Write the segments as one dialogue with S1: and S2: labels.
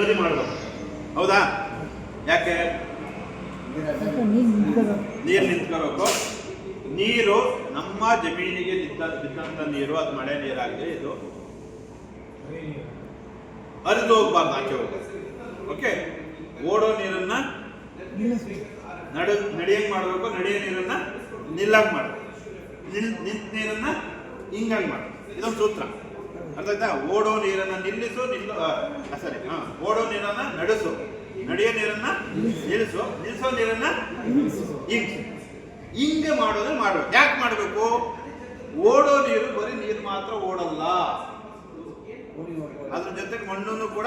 S1: ಮಾಡಬೇಕು. ಹೌದಾ? ಯಾಕೆ? ನೀರು ನಿಂತ್ಕೋಬೇಕು. ನೀರು ನಮ್ಮ ಜಮೀನಿಗೆ ಬಿದ್ದಂತ ನೀರು, ಅದು ಮಳೆ ನೀರಾಗಿದೆ, ಇದು. ಹರಿದು ಹೋಗ್ಬಾರ್ದು ಆಚೆ ಹೋಗ್ಬೇಕು ಓಕೆ? ಓಡೋ ನೀರನ್ನ ನಡು ನಡೆಯಂಗೆ ಮಾಡಬೇಕು. ನಡೆಯೋ ನೀರನ್ನ ನಿಲ್ಲಂಗೆ ಮಾಡಬೇಕು. ನಿಲ್ ನಿಂತ ನೀರನ್ನ ಹಿಂಗಂಗ್ ಮಾಡಬೇಕು. ಇದೊಂದು ಸೂತ್ರ. ಅರ್ಥ ಆಯ್ತಾ? ಓಡೋ ನೀರನ್ನ ನಿಲ್ಲಿಸು, ನಿಲ್ಲ ಸರಿ, ಹಾ. ನೀರನ್ನ ನಡೆಸು. ನಡೆಯೋ ನೀರನ್ನ ನಿಲ್ಲಿಸು ನಿಲ್ಲಿಸೋ ನೀರನ್ನ ಹಿಂಗ್ ಹಿಂಗೆ ಮಾಡೋದು ಮಾಡಬೇಕು. ಯಾಕೆ ಮಾಡಬೇಕು? ಓಡೋ ನೀರು, ಬರೀ ನೀರು ಮಾತ್ರ ಓಡಲ್ಲ. ಅದ್ರ ಜೊತೆಗೆ ಮಣ್ಣನ್ನು ಕೂಡ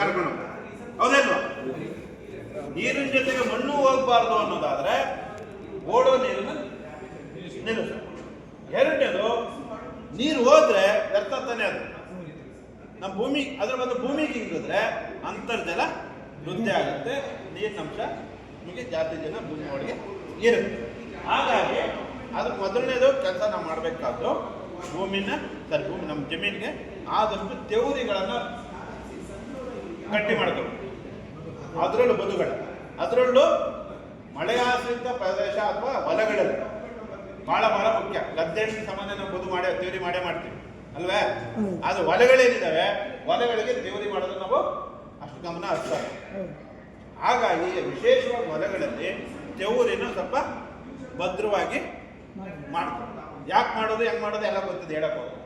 S1: ಕರ್ಕೊಂಡು ಹೋಗ್ಬೇಕು. ನೀರಿನ ಜೊತೆಗೆ ಮಣ್ಣು ಹೋಗ್ಬಾರ್ದು ಅನ್ನೋದಾದ್ರೆ ಓಡೋ ನೀರನ್ನ ನಿಲ್ಲಿಸು. ಎರಡನೇದು, ನೀರು ಹೋದ್ರೆ ವ್ಯರ್ಥ ತಾನೇ ಅದು. ನಮ್ಮ ಭೂಮಿ, ಅದ್ರ ಬಂದು ಭೂಮಿಗೆ ಹಿಂಗಿದ್ರೆ ಅಂತರ್ಜಲ ವೃದ್ಧಿ ಆಗುತ್ತೆ. ನೀರಿನಂಶ ನಮಗೆ ಜಾತಿ ಜನ ಭೂಮಿ ಒಳಗೆ ಇರುತ್ತೆ. ಹಾಗಾಗಿ ಅದಕ್ಕೆ ಮೊದಲನೇದು ಕೆಲಸ ನಾವು ಮಾಡಬೇಕಾದ್ರು ಭೂಮಿನ ಸರಿ, ಭೂಮಿ ನಮ್ಮ ಜಮೀನಿಗೆ ಆದಷ್ಟು ತೆವರಿಗಳನ್ನು ಗಟ್ಟಿ ಮಾಡಬೇಕು. ಅದರಲ್ಲೂ ಬದುಗಳ. ಅದರಲ್ಲೂ ಮಳೆಯಾಶ್ರಿತ ಪ್ರದೇಶ ಅಥವಾ ಹೊಲಗಳಲ್ಲಿ. ಬಹಳ ಬಹಳ ಮುಖ್ಯ. ಗದ್ದೆ ಸಂಬಂಧ ನಾವು ಬದು ಮಾಡೇ ತೇವರಿ ಮಾಡೇ ಮಾಡ್ತೀವಿ. ಅಲ್ವೇ. ಅದು ಒಲೆಗಳೇನಿದಾವೆ ಒಲೆಗಳಿಗೆ ದೇವರಿ ಮಾಡೋದು ನಾವು ಅಷ್ಟು ಗಮನ ಹರಿಸ್ತಾರೆ ಹಾಗಾಗಿ ವಿಶೇಷವಾಗಿ ಹೊಲಗಳಲ್ಲಿ ತೆವರಿನ ಸ್ವಲ್ಪ ಭದ್ರವಾಗಿ ಮಾಡ್ತಾರೆ ಯಾಕೆ ಮಾಡೋದು ಹೆಂಗೆ ಮಾಡೋದು ಎಲ್ಲ ಗೊತ್ತಿದೆ ಹೇಳಕ್ ಹೋಗಲ್ಲ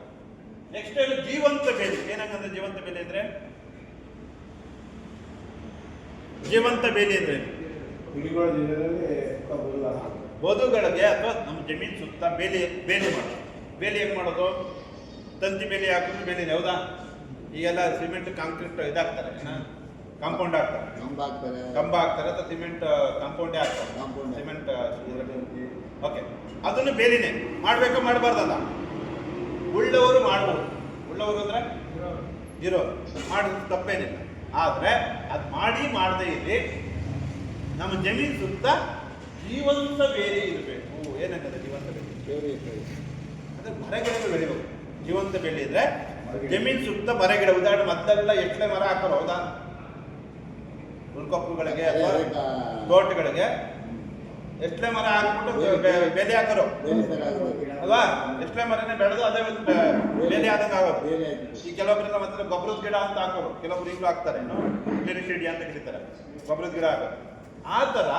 S1: ನೆಕ್ಸ್ಟ್ ಏನು ಜೀವಂತ ಬೇಲಿ. ಏನಂಗಂದ್ರೆ ಜೀವಂತ ಬೇಲಿ ಅಂದ್ರೆ ಜೀವಂತ ಬೇಲಿ ಅಂದ್ರೆ ಬದುಗಳಿಗೆ ಅಥವಾ ನಮ್ಮ ಜಮೀನ್ ಸುತ್ತ ಬೇಲಿ ಬೇಲಿ ಮಾಡೋದು. ಬೇಲಿ ಹೆಂಗೆ ಮಾಡೋದು? ತಂತಿ ಮೇಲೆ ಹಾಕಿದ್ರೆ ಬೇಲಿ ಹೌದಾ? ಈಗೆಲ್ಲ ಸಿಮೆಂಟ್ ಕಾಂಕ್ರೀಟ್ ಇದಾಗ್ತಾರೆ ಕಾಂಪೌಂಡ್ ಹಾಕ್ತಾರೆ.
S2: ಕಂಬ ಹಾಕ್ತಾರೆ.
S1: ಕಂಬ ಹಾಕ್ತಾರೆ ಅಥವಾ ಸಿಮೆಂಟ್ ಕಾಂಪೌಂಡೇ ಹಾಕ್ತಾರೆ?
S2: ಕಾಂಪೌಂಡ್.
S1: Cement okay. ಅದನ್ನು ಬೇಲಿನೇ ಮಾಡ್ಬೇಕು ಮಾಡಬಾರ್ದಲ್ಲ? ಉಳ್ಳವರು ಮಾಡ್ಬೋದು. ಉಳ್ಳವರು ಅಂದ್ರೆ? ಇರೋ. ಮಾಡೋದು ತಪ್ಪೇನಿಲ್ಲ. ಆದ್ರೆ ಅದು ಮಾಡಿ ಮಾಡದೇ ಇರಲಿ ನಮ್ಮ ಜಮೀನು ಸುತ್ತ ಜೀವಂತ ಬೇರೆ ಇರಬೇಕು. ಏನಂತಾರೆ ಜೀವಂತ ಬೇರೆ?
S2: ಬೇರೆ ಇರಬೇಕು.
S1: ಅಂದ್ರೆ ಮರಗಳನ್ನು ಬೆಳಿಬೇಕು. ಜೀವಂತ ಬೆಳ್ಳಿ ಇದ್ರೆ ಜಮೀನ್ ಸುತ್ತ ಮರಗಿಡ ಉದಾಹರಣೆ ಮತ್ತೆಲ್ಲ ಎಟ್ಲೆ ಮರ ಹಾಕೋರು ಹೌದಾ?
S2: ಹುಲ್ಕೊಪ್ಪುಗಳಿಗೆ
S1: ತೋಟಗಳಿಗೆ ಎಷ್ಟೇ ಮರ ಹಾಕ್ಬಿಟ್ಟು ಬೆಲೆ ಹಾಕೋರು. ಅಲ್ವಾ? ಎಷ್ಟೇ ಮರನೇ ಬೆಳೆದು ಅದೇ ಬೆಲೆ ಆದಂಗೆ ಆಗೋದು. ಈ ಕೆಲವೊಬ್ಬರಿಂದ ಮತ್ತೆ ಗೊಬ್ಬರದ ಗಿಡ ಅಂತ ಹಾಕೋರು. ಕೆಲವೊಬ್ರು ಈಗಲೂ ಹಾಕ್ತಾರೆ ಶಿಡಿ ಅಂತ ಕರೀತಾರೆ. ಗೊಬ್ಬರದ ಗಿಡ ಹಾಕೋದು ಆ ಥರ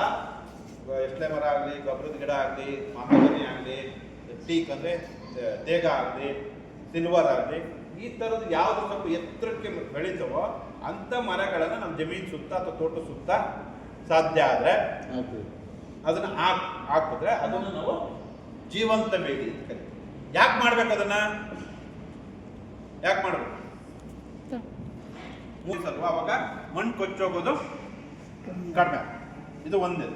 S1: ಎಷ್ಟೇ ಮರ ಆಗಲಿ ಗೊಬ್ಬರದ ಗಿಡ ಆಗಲಿ ಮಹಾಗನಿ ಆಗಲಿ ಟೀಕ್ ಅಂದರೆ ದೇಗ ಆಗಲಿ ಸಿಲ್ವರ್ ಆಗಲಿ ಈ ಥರದ್ದು ಯಾವುದು ಸ್ವಲ್ಪ ಎತ್ತರಕ್ಕೆ ಬೆಳೀತವೋ ಅಂಥ ಮರಗಳನ್ನು ನಮ್ಮ ಜಮೀನು ಸುತ್ತ ಅಥವಾ ತೋಟ ಸುತ್ತ ಸಾಧ್ಯ ಆದರೆ. ಅದನ್ನು ಹಾಕ್ ಹಾಕಿದ್ರೆ ಅದನ್ನು ನಾವು ಜೀವಂತ ಬೇಲಿ ಅಂತ ಕರಿತೀವಿ. ಯಾಕೆ ಮಾಡ್ಬೇಕು ಅದನ್ನ? ಯಾಕೆ ಮಾಡ್ಬೇಕು? ಮೂಸಲ್ವಾ? ಅವಾಗ ಮಣ್ಣು ಕೊಚ್ಚೋಗೋದು ಕಡಿಮೆ. ಇದು ಒಂದೇ.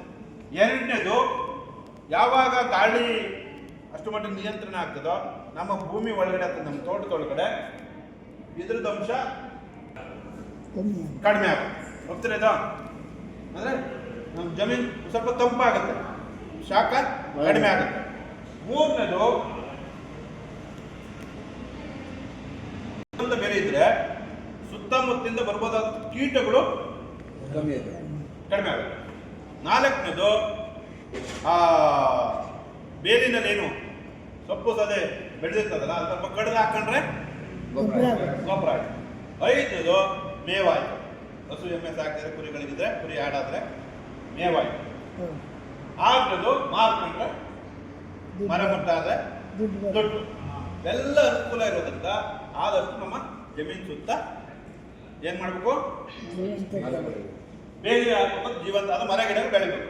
S1: ಎರಡನೇದು ಯಾವಾಗ ಗಾಳಿ ಅಷ್ಟು ಮಟ್ಟಿಗೆ ನಿಯಂತ್ರಣ ಆಗ್ತದೋ ನಮ್ಮ ಭೂಮಿ ಒಳಗಡೆ ಅಥವಾ ನಮ್ಮ ತೋಟದೊಳಗಡೆ ಇದ್ರದ ಅಂಶ ಕಡಿಮೆ ಆಗುತ್ತೆ. ಹೋಗ್ತಿರೋದು ಅಂದರೆ ನಮ್ಮ ಜಮೀನು ಸ್ವಲ್ಪ ತಂಪಾಗುತ್ತೆ. ಶಾಖ ಕಡಿಮೆ ಆಗುತ್ತೆ. ಮೂರನೇದು ಬೆಲೆ ಇದ್ರೆ ಸುತ್ತಮುತ್ತಲಿಂದ ಬರ್ಬೋದಾದ ಕೀಟಗಳು
S2: ಕಮ್ಮಿ.
S1: ಕಡಿಮೆ ಆಗುತ್ತೆ. ನಾಲ್ಕನೇದು ಆ ಬೇಲಿನಲ್ಲಿ ಏನು? ಸೊಪ್ಪು ಸದೆ ಬೆಳೆದಿರ್ತದಲ್ಲ ಅದು ಸ್ವಲ್ಪ ಕಡಿದು ಹಾಕೊಂಡ್ರೆ
S2: ಗೊಬ್ಬರ
S1: ಆಯ್ತು. ಐದನೇದು ಮೇವಾಯ್ತು. ಹಸು ಎಮ್ಮೆ ಸಾಕಿದ್ರೆ ಕುರಿಗಳಿಗಿದ್ರೆ ಕುರಿ ಆಡಾದ್ರೆ ಮೇವಾಯ್ತು. ಆರನೇದು ಮಾರ್ಕೊಂಡ್ರೆ ಮರ ಮುಟ್ಟಾದ್ರೆ ದುಡ್ಡು ಎಲ್ಲ ಅನುಕೂಲ ಇರೋದ್ರಿಂದ ಆದಷ್ಟು ನಮ್ಮ ಜಮೀನ್ ಸುತ್ತ ಏನ್ ಮಾಡ್ಬೇಕು? ಬೇಲಿ ಹಾಕ್ಬೇಕು ಜೀವಂತ ಅದು ಮರ ಗಿಡ ಬೆಳಿಬೇಕು.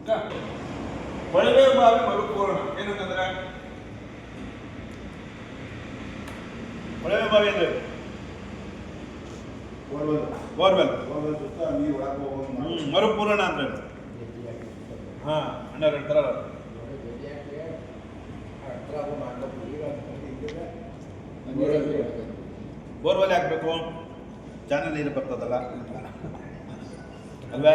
S1: ಈಗ ಕೊಳವೆ ಬಾವಿ ಮರುಪೂರ್ಣ ಏನಂತಂದ್ರೆ ಕೊಳವೆ ಬಾವಿ ಅಂದ್ರೆ
S3: ಬೋರ್ವೆಲ್
S1: ಬೋರ್ವೆಲ್
S3: ಬೋರ್ವೆಲ್ ಸುತ್ತ ನೀರು ಒಳಗೆ ಹೋಗೋದು ಮಾಡಿ.
S1: ಹ್ಮ್ ಮರುಪೂರಣ ಅಂದ್ರೆ ಏನು? ಹಾ ಅಣ್ಣ ಹೇಳ್ತಾರಲ್ಲ
S2: ನೀರಲ್ಲಿ ಹಾಕ್ಬೇಕು.
S1: ಬೋರ್ವೆಲ್ ಹಾಕ್ಬೇಕು ಚಾನಲ್ ನೀರು ಬರ್ತದಲ್ಲ ಅಲ್ವೇ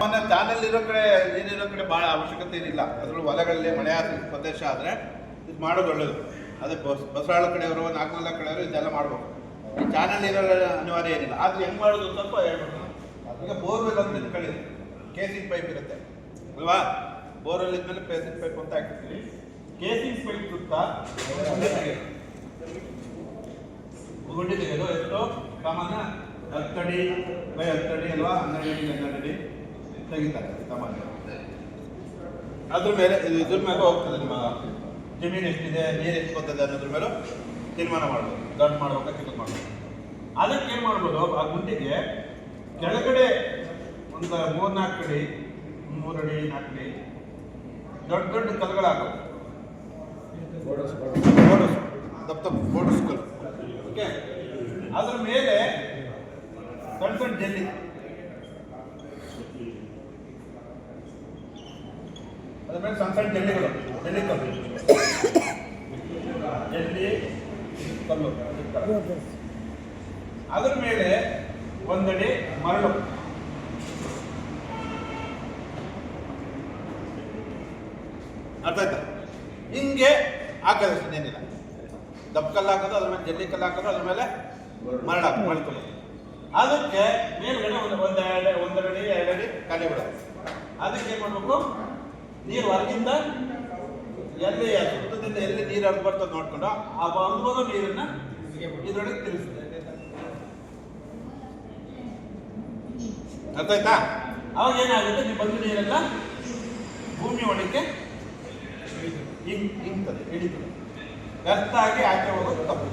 S1: ಸಾಮಾನ್ಯ ಚಾನಲ್ ಇರೋ ಕಡೆ ಏನಿರೋ ಕಡೆ ಭಾಳ ಅವಶ್ಯಕತೆ ಏನಿಲ್ಲ. ಅದರಲ್ಲೂ ಹೊಲಗಳಲ್ಲಿ ಮಳೆ ಆದ ಪ್ರದೇಶ ಆದ್ರೆ ಇದು ಮಾಡೋದು ಒಳ್ಳೇದು. ಅದೇ ಬಸ್ ಬಸರಾಳ ಕಡೆಯವರು ನಾಗಮಲ್ಲ ಕಡೆಯವರು ಇದೆಲ್ಲ ಮಾಡ್ಬೇಕು ಈ ಚಾನಲ್ ಇರೋ ಅನಿವಾರ್ಯ ಏನಿಲ್ಲ. ಆದ್ರೆ ಹೆಂಗ್ ಮಾಡೋದು ಸ್ವಲ್ಪ ಹೇಳ್ಬೇಕು ಈಗ ಬೋರ್ವೆಲ್ ಅಂತ ಇಟ್ಕೊಳ್ಳಿ ಕೇಸಿಂಗ್ ಪೈಪ್ ಇರುತ್ತೆ. ಅಲ್ವಾ? ಬೋರ್ವೆಲ್ ಇದ್ಮೇಲೆ ಕೇಸಿಂಗ್ ಪೈಪ್ ಅಂತ ಹಾಕಿರ್ತೀವಿ. ಕೇಸಿಂಗ್ ಪೈಪ್ ಸುತ್ತ ಗುಂಡಿ ತೆಗೆದು ಎಷ್ಟು? ಸಾಮಾನ್ಯ ಹತ್ತಡಿ ಬೈ ಹತ್ತಡಿ ಅಲ್ವಾ? ಹನ್ನೆರಡು ಅಡಿ ಹನ್ನೆರಡು ಅಡಿ. ತೆಗಿತಾರೆ, ಸಾಮಾನ್ಯ. ಅದ್ರ ಮೇಲೆ, ಇದು ಇದ್ರ ಮೇಲೆ ಹೋಗ್ತದೆ ನಿಮ್ಮ ಜಮೀನು ಎಷ್ಟಿದೆ, ನೀರು ಎಷ್ಟು ಬರ್ತದೆ ಅನ್ನೋದ್ರ ಮೇಲೆ ತೀರ್ಮಾನ ಮಾಡ್ಬೋದು. ದೊಡ್ಡ ಮಾಡ್ಬೇಕಾ ಚಿಕ್ಕ ಮಾಡ್ಬೋದು. ಅದಕ್ಕೆ ಏನು ಮಾಡ್ಬೋದು? ಆ ಗುಂಡಿಗೆ ಕೆಳಗಡೆ ಒಂದು ಮೂರ್ನಾಲ್ಕು ಅಡಿ ಮೂರು ಅಡಿ ನಾಲ್ಕು ಅಡಿ ದೊಡ್ಡ ದೊಡ್ಡ ಕಲ್ಗಳು ಹಾಕೋದು
S2: ಬೋರ್ಡರ್ಸ್
S1: ದಪ್ಪ ದಪ್ಪ ಬೋರ್ಡರ್ಸ್ ಓಕೆ ಅದ್ರ ಮೇಲೆ ಸಣ್ಣ ಸಣ್ಣ ಜಲ್ಲಿ. ಅದ್ರ ಮೇಲೆ ಸಣ್ಣ ಸಣ್ಣ ಜಲ್ಲಿಗಳು. ಜಲ್ಲಿ ಕಲ್ಲು ಜಲ್ಲಿ ಕಲ್ಲು ಅದ್ರ ಮೇಲೆ ಒಂದಡಿ ಮರಳು. ಅರ್ಥ ಆಯ್ತಾ? ಹಿಂಗೆ ಹಾಕೋದು ಏನಿಲ್ಲ ದಪ್ಪ ಕಲ್ಲು ಹಾಕೋದು, ಅದ್ರ ಮೇಲೆ ಜಲ್ಲಿ ಕಲ್ಲು ಹಾಕೋದು, ಅದ್ರ ಮೇಲೆ ಮರಳ ಹಾಕೋದು ಅದಕ್ಕೆ ಮೇಲ್ಗಡೆ ಒಂದು ಒಂದು ಎರಡು, ಒಂದರಡಿ, ಎರಡಡಿ ಕಲೆ ಬಿಡೋದು. ಅದಕ್ಕೆ ಏನು ಮಾಡಬೇಕು? ನೀರು ಹೊರಗಿಂದ ಎಲ್ಲಿ ಸುತ್ತದಿಂದ ಎಲ್ಲಿ ನೀರು ಹರಿದು ಬರ್ತದೆ ನೋಡ್ಕೊಂಡು ಆ ಬಂದು ನೀರನ್ನ ಇದ್ರೊಳಗೆ ತಿಳಿಸ್ತದೆ ಅರ್ಥ ಆಯ್ತಾ ಅವಾಗ ಏನಾಗುತ್ತೆ? ನೀವು ಬಂದ ನೀರೆಲ್ಲ ಭೂಮಿ ಒಳಗೆ ಹಿಂಗ್ ಹಿಂಗ್ತದೆ ಹಿಡಿತದೆ. ವ್ಯರ್ಥ ಆಗಿ ಆಚೆ ಹೋಗೋದು ತಪ್ಪು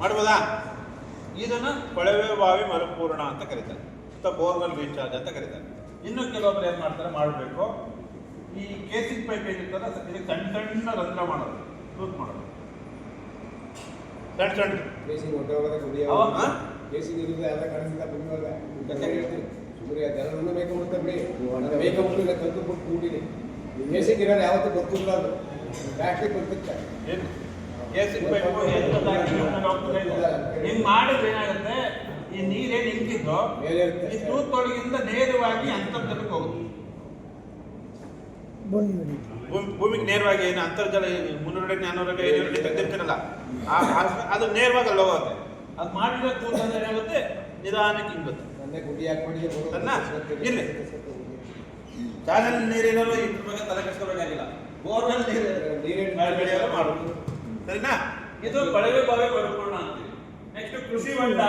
S1: ಮಾಡ್ಬೋದಾ? ಇದನ್ನು ಕೊಳವೆ ಬಾವಿ ಮರುಪೂರ್ಣ ಅಂತ ಕರೀತಾರೆ. ಅಥವಾ ಬೋರ್ವೆಲ್ ರೀಚಾರ್ಜ್ ಅಂತ ಕರೀತಾರೆ. ಇನ್ನು ಕೆಲವೊಬ್ರು ಏನು ಮಾಡ್ತಾರೆ? ಮಾಡಬೇಕು. ಈ ಕೇಸಿಂಗ್ ಪೈಪ್ ಏನಿರ್ತಲ್ಲ ಇದಕ್ಕೆ ಸಣ್ಣ ಸಣ್ಣ ರಂಧ್ರ ಮಾಡೋದು. ತೂತ್ ಮಾಡೋದು. ಸಣ್ಣ ಸಣ್ಣ.
S2: ಹೇಳ್ತೀನಿ ಸುಮ್ಮನೆ ಅದೆಲ್ಲ ಬೇಕು ಅಂತ ಬಿಡಿ. ನನ್ನ ಬೇಕು ಅಂತ ತಂದು ಬಿಟ್ಟು ಕೂಡಿನಿ ಬೇಸಿಗೆ ಇರೋರು ಯಾವತ್ತೂ ಗೊತ್ತಿಲ್ಲ ಅದು ಬ್ಯಾಟ್ರಿ ಗೊತ್ತಿತ್ತೆ
S1: ಏನು? ಕೇಸಿಂಗ್ ಪೈಪ್ ಹಿಂಗ್ ಮಾಡಿದ್ರೆ ಏನಾಗುತ್ತೆ? ಈ ನೀರೇನು
S2: ಇರುತ್ತೆ.
S1: ಈ ತೂತೊಳಗಿಂದ ನೇರವಾಗಿ ಅಂತರ್ಜಲಕ್ಕೆ ಹೋಗುತ್ತೆ. ಭೂಮಿ- ಭೂಮಿಗೆ ನೇರವಾಗಿ ಏನು ಅಂತರ್ಜಲ ಮುನ್ನೂರು ಅಡಿ ಐನೂರಡಿ ತೆಗೆದಿರ್ತೀರಲ್ಲ ಅದು ನೇರವಾಗಿ ಅಲ್ಲ ಹೋಗುತ್ತೆ. ಅದು ಮಾಡಿದ್ರೆ ತೂತ ಅಂದ್ರೆ ಏನಾಗುತ್ತೆ? ನಿಧಾನಕ್ಕೆ ಹಿಂಗುತ್ತೆ.
S2: ಒಂದೇ
S1: ಚಾನಲ್ ನೀರಿನಲ್ಲೂ ಇದ್ರ ಬಗ್ಗೆ ತಲೆ ಕೆಡಿಸ್ಕೋಬೇಕಾಗಿಲ್ಲ ಬೋರ್ವೆಲ್ ನೀರು
S2: ನೀರಿನ
S1: ಬೆಳೆಯಲು ಮಾಡುದು ಸರಿನಾ? ಇದು ಕೊಳವೆ ಬಾವಿ ಮರುಪೂರ್ಣ ಅಂತೀವಿ. ನೆಕ್ಸ್ಟ್ ಕೃಷಿ ಹೊಂಡ